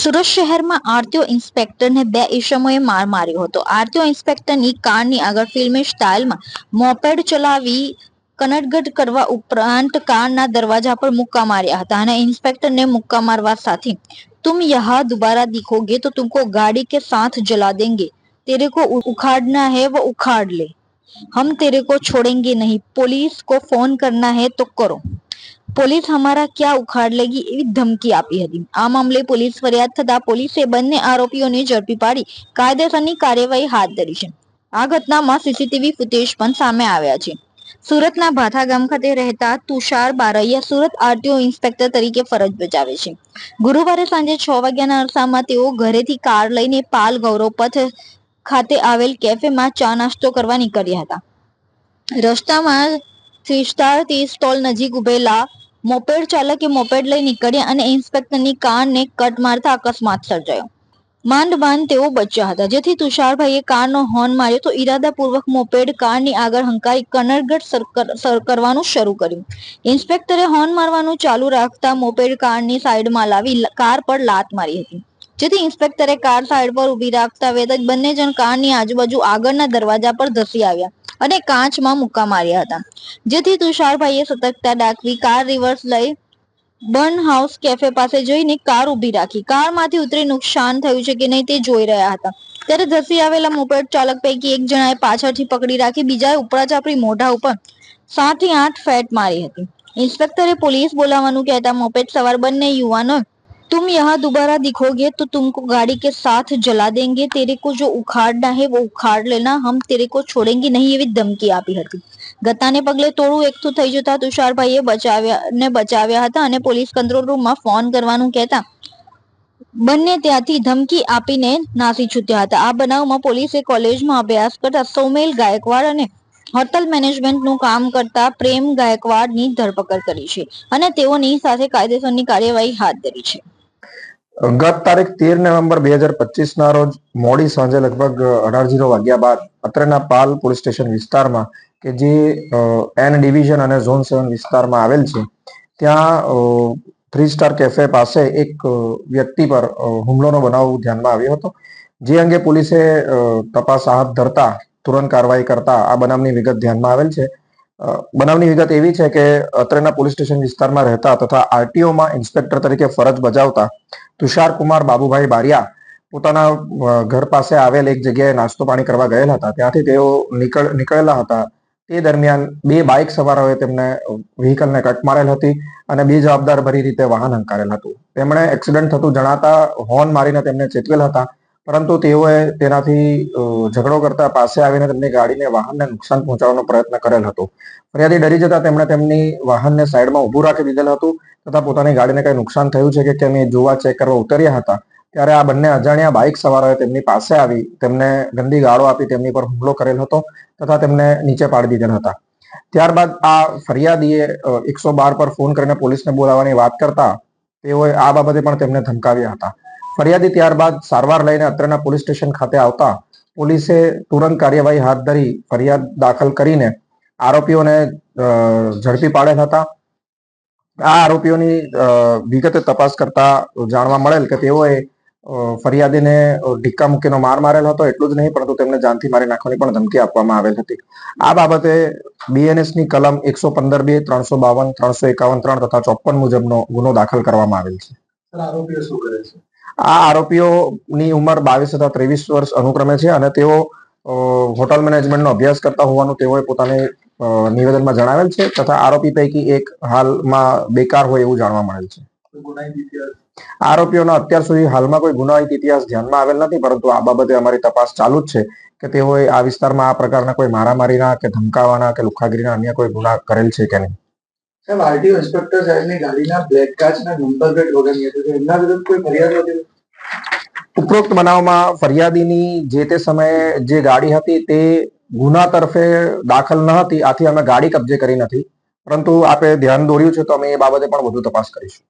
સુરત શહેરમાં આરતીઓ ઇન્સ્પેક્ટરને બે ઈસમોએ માર માર્યો હતો. આરતીઓ ઇન્સ્પેક્ટરની કારની આગળ ફિલ્મી સ્ટાઇલમાં મોપેડ ચલાવી કનટગટ કરવા ઉપરાંત કારના દરવાજા પર મુક્કા માર્યા હતા અને ઇન્સ્પેક્ટરને મુક્કા મારવા સાથે, તુમ યહાં દુબારા દિખોગે તો તુમકો ગાડી કે સાથ જલા દેંગે. તેરે કો ઉખાડના હે, વો ઉખાડ લે. હમ તેરે કો છોડેંગે નહીં. પોલીસ કો ફોન કરના હે તો કરો. પોલીસ હમારા ક્યાં ઉખાડ લેગી એવી ધમકી આપી હતી. આ મામલે પોલીસ ફરિયાદ થતા પોલીસે બંને આરોપીઓને ઝડપી પાડી કાયદેસરની કાર્યવાહી હાથ ધરી છે. આ ઘટનામાં સીસીટીવી ફૂટેજ પણ સામે આવ્યા છે. સુરતના ભાથા ગામ ખાતે રહેતા તુષાર બારૈયા સુરત આરટીઓ ઇન્સ્પેક્ટર તરીકે ફરજ બજાવે છે. ગુરુવારે સાંજે છ વાગ્યાના અરસામાં તેઓ ઘરેથી કાર લઈને પાલ ગૌરવ પથ ખાતે આવેલ કેફેમાં ચા નાસ્તો કરવા નીકળ્યા હતા. રસ્તામાં સ્ટોલ નજીક ઉભેલા મોપેડ ચાલકે મોપેડ લઈ નીકળ્યા અને ઇન્સ્પેક્ટરની કારને કટ મારતા અકસ્માત સર્જાયો. માંડ માંડ તેઓ બચ્યા હતા. જેથી તુષારભાઈએ કારનો હોર્ન માર્યો તો ઈરાદાપૂર્વક મોપેડ કારની આગળ હંકારી કનરગઢ સર કરવાનું શરૂ કર્યું. ઇન્સ્પેક્ટરે હોર્ન મારવાનું ચાલુ રાખતા મોપેડ કારની સાઈડમાં લાવી કાર પર લાત મારી હતી. જેથી ઇન્સ્પેક્ટરે કાર સાઈડ પર ઊભી રાખતા જ બંને જણ કારની આજુબાજુ આગળના દરવાજા પર ધસી આવ્યા. અને કાચમાં મુક્કા માર્યા હતા. જેથી તુષારભાઈએ સતર્કતા દાખવી કાર રિવર્સ લઈ બર્ન હાઉસ કેફે પાસે જઈને કાર ઊભી રાખી. કારમાંથી ઉતરી નુકસાન થયું છે કે નહીં તે જોઈ રહ્યા હતા. ત્યારે ધસી આવેલા મોપેડ ચાલક પૈકી એક જણાએ પાછળથી પકડી રાખી, બીજાએ ઉપરાચાપડી મોઢા ઉપર સાતથી આઠ ફેટ મારી હતી. ઇન્સ્પેક્ટરે પોલીસ બોલાવવાનું કહેતા મોપેડ સવાર બંને યુવાનો तुम यहाँ दोबारा दिखोगे तो तुमको गाड़ी के साथ जला देंगे तेरे को जो उखाड़ना है वो उखाड़ लेना हम तेरे को छोड़ेंगे નહીં એવી ધમકી આપી હતી ગતાને પગલે તોડું એકઠું થઈ જતા તુષારભાઈએ બચાવ્યા ને બચાવ્યા હતા અને પોલીસ કંટ્રોલ રૂમમાં ફોન કરવાનું કહેતા બંને ત્યાંથી ધમકી આપીને નાસી છૂટ્યા હતા આ બનાવમાં પોલીસે કોલેજમાં અભ્યાસ કરતા સૌમેલ ગાયકવાડ અને હોટલ મેનેજમેન્ટનું કામ કરતા પ્રેમ ગાયકવાડની ધરપકડ કરી છે અને તેઓની સાથે કાયદેસરની કાર્યવાહી હાથ ધરી છે ગત તારીખ તેર નવેમ્બર બે હજાર પચીસ ના રોજ મોડી સાંજે લગભગ અઢાર જીરો વાગ્યા બાદ અત્રેના પાલ પોલીસ સ્ટેશન વિસ્તારમાં કે જે એન ડિવિઝન અને ઝોન સેવન વિસ્તારમાં આવેલ છે, ત્યાં થ્રી સ્ટાર કેફે પાસે એક વ્યક્તિ પર હુમલોનો બનાવ ધ્યાનમાં આવ્યો હતો. જે અંગે પોલીસે તપાસ હાથ ધરતા તુરંત કાર્યવાહી કરતા આ બનાવની વિગત ધ્યાનમાં આવેલ છે. બનાવની વિગત એવી છે કે અત્રેના પોલીસ સ્ટેશન વિસ્તારમાં રહેતા તથા આરટીઓમાં ઇન્સ્પેક્ટર તરીકે ફરજ બજાવતા તુષાર કુમાર બાબુભાઈ બારિયા પોતાના ઘર પાસે આવેલ એક જગ્યાએ નાસ્તો પાણી કરવા ગયેલા હતા. ત્યાંથી તેઓ નીકળ, નીકળેલા હતા. તે દરમિયાન બે બાઇક સવારોએ તેમને વ્હીકલને કટ મારેલ હતી અને બે જવાબદાર ભરી રીતે વાહન હંકારેલ હતું. તેમણે એક્સિડન્ટ થતું જણાતા હોર્ન મારીને તેમને ચેતવેલ હતા. પરંતુ તેઓએ તેનાથી ઝઘડો કરતા પાસે આવીને તેમની ગાડીને વાહનને નુકસાન પહોંચાડવાનો પ્રયત્ન કરેલ હતો. ફરિયાદી ડરી જતા તેમણે તેમની વાહનને સાઈડમાં ઊભું રાખી દીધેલ હતું તથા પોતાની ગાડીને કઈ નુકસાન થયું છે કે કેમ એ જોવા ચેક કરવા ઉતર્યા હતા, ત્યારે આ બંને અજાણ્યા બાઇક સવારોએ તેમની પાસે આવી તેમને ગંદી ગાળો આપી તેમની પર હુમલો કરેલ હતો તથા તેમને નીચે પાડી દીધેલ હતા. ત્યારબાદ આ ફરિયાદીએ એકસો બાર પર ફોન કરીને પોલીસને બોલાવવાની વાત કરતા તેઓએ આ બાબતે પણ તેમને ધમકાવ્યા હતા. ફરિયાદી ત્યારબાદ સારવાર લઈને અત્રના પોલીસ સ્ટેશન ખાતે આવતા પોલીસે તુરંત કાર્યવાહી હાથ ધરી ફરિયાદ દાખલ કરીને આરોપીઓને ઝડપી પાડેલ હતા. આ આરોપીઓની વિગતે તપાસ કરતા જાણવા મળેલ કે તેઓએ ફરિયાદીને ઢીક્કા મૂકીનો માર મારેલ હતો, એટલું જ નહીં, પરંતુ તેમને જાનથી મારી નાખવાની પણ ધમકી આપવામાં આવેલ હતી. આ બાબતે બીએનએસની કલમ એકસો પંદર બે, ત્રણસો બાવન, ત્રણસો એકાવન, ત્રણ તથા ચોપન મુજબનો ગુનો દાખલ કરવામાં આવેલ છે. આ આરોપીઓની ઉંમર બાવીસ તથા ત્રેવીસ વર્ષ અનુક્રમે છે અને તેઓ હોટલ મેનેજમેન્ટનો અભ્યાસ કરતા હોવાનું તેઓએ પોતાની નિવેદનમાં જણાવેલ છે તથા આરોપી પૈકી એક હાલમાં બેકાર હોય એવું જાણવા મળેલ છે. આરોપીઓનો અત્યાર સુધી હાલમાં કોઈ ગુનાહિત ઇતિહાસ ધ્યાનમાં આવેલ નથી પરંતુ આ બાબતે અમારી તપાસ ચાલુ જ છે કે તેઓએ આ વિસ્તારમાં આ પ્રકારના કોઈ મારામારીના કે ધમકાવાના કે લુખાગીરીના અન્ય કોઈ ગુના કરેલ છે કે નહીં. સાહેબ આરટીઓ ઇન્સ્પેક્ટર સાહેબની ગાડીના બ્લેક કાચના નંબર પ્લેટ વગરની હતી. તો એમના વિરુદ્ધ કોઈ ફરિયાદ નથી ઉપરોક્ત બનાવમાં ફરિયાદીની જે તે સમયે જે ગાડી હતી તે ગુના તરફે દાખલ ન હતી. આથી અમે ગાડી કબજે કરી નથી. પરંતુ આપે ધ્યાન દોર્યું છે, તો અમે એ બાબતે પણ વધુ તપાસ કરીશું.